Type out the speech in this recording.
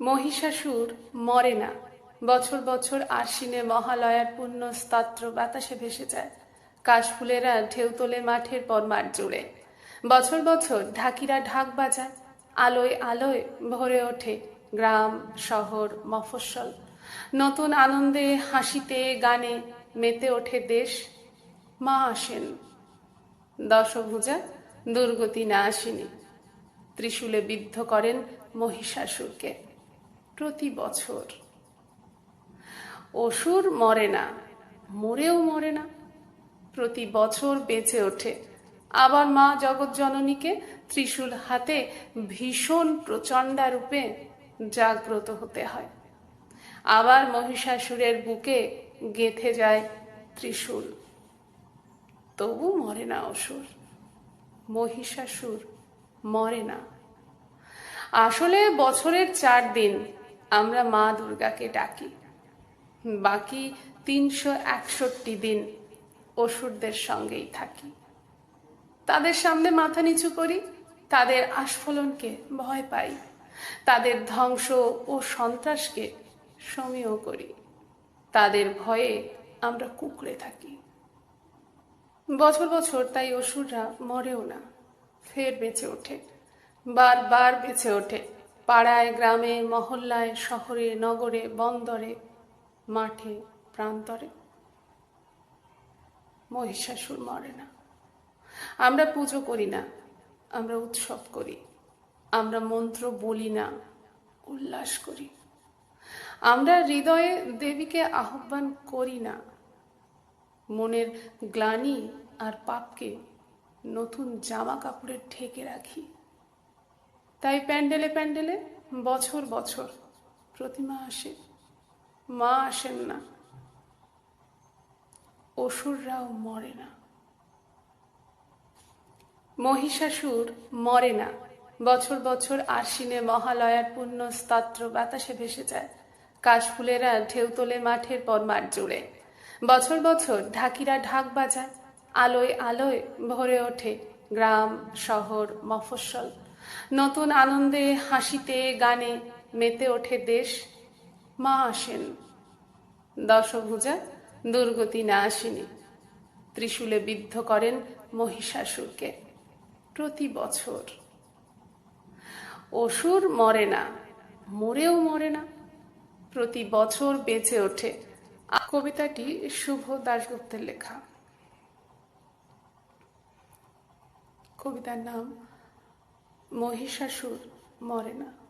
মহিষাসুর মরে না। বছর বছর আশ্বিনে মহালয়ার পুণ্য স্তত্র বাতাসে ভেসে যায়। কাশফুলেরা ঢেউ তোলে মাঠের পর মাঠ জুড়ে। বছর বছর ঢাকিরা ঢাক বাজায়। আলোয় আলোয় ভরে ওঠে গ্রাম, শহর, মফস্বল। নতুন আনন্দে হাসিতে গানে মেতে ওঠে দেশ। মা আসেন। দশভুজা দুর্গতি না আসেনি। ত্রিশূলে বিদ্ধ করেন মহিষাসুরকে। প্রতি বছর অসুর মরে না, মরেও মরে না। প্রতি বছর বেঁচে ওঠে। আবার মা জগৎ জননীকে ত্রিশূল হাতে ভীষণ প্রচণ্ডা রূপে জাগ্রত হতে হয়। আবার মহিষাসুরের বুকে গেথে যায় ত্রিশূল। তবু মরে না অসুর, মহিষাসুর মরে না। আসলে বছরের চার দিন আমরা মা দুর্গাকে ডাকি। বাকি তিনশো একষট্টি দিন অসুরদের সঙ্গেই থাকি। তাদের সামনে মাথা নিচু করি, তাদের আস্ফলনকে ভয় পাই, তাদের ধ্বংস ও সন্ত্রাসকে সমীহ করি। তাদের ভয়ে আমরা কুকড়ে থাকি। বছর বছর তাই অসুররা মরেও না, ফের বেঁচে ওঠে, বারবার বেঁচে ওঠে। পাড়ায়, গ্রামে, মহল্লায়, শহরে, নগরে, বন্দরে, মাঠে, প্রান্তরে। মহিষাসুর মরে না। আমরা পুজো করি না, আমরা উৎসব করি, আমরা মন্ত্র বলি না, উল্লাস করি। আমরা হৃদয়ে দেবীকে আহ্বান করি না। মনের গ্লানি আর পাপকে নতুন জামা কাপড়ে ঢেকে রাখি। তাই প্যান্ডেলে প্যান্ডেলে বছর বছর প্রতিমা আসে, মা আসেন না, অসুররাও মরে না। মহিষাসুর মরে না, বছর বছর আশ্বিনে মহালয়ার পুণ্য স্তত্র বাতাসে ভেসে যায়, কাশফুলেরা ঢেউ তোলে মাঠের পর মাঠ জুড়ে। বছর বছর ঢাকিরা ঢাক বাজায়, আলোয় আলোয় ভরে ওঠে গ্রাম, শহর, মফস্বল। নতুন আনন্দে হাসিতে গানে মেতে ওঠে দেশ, মা আসেন। দশভুজা দুর্গতি না আসেনি। ত্রিশূলে বিদ্ধ করেন মহিষাসুরকে প্রতি বছর। অসুর মরে না, মরেও মরে না। প্রতি বছর বেঁচে ওঠে। কবিতাটি শুভ দাশগুপ্তের লেখা। কবিতার নাম মহিষাসুর মরে না।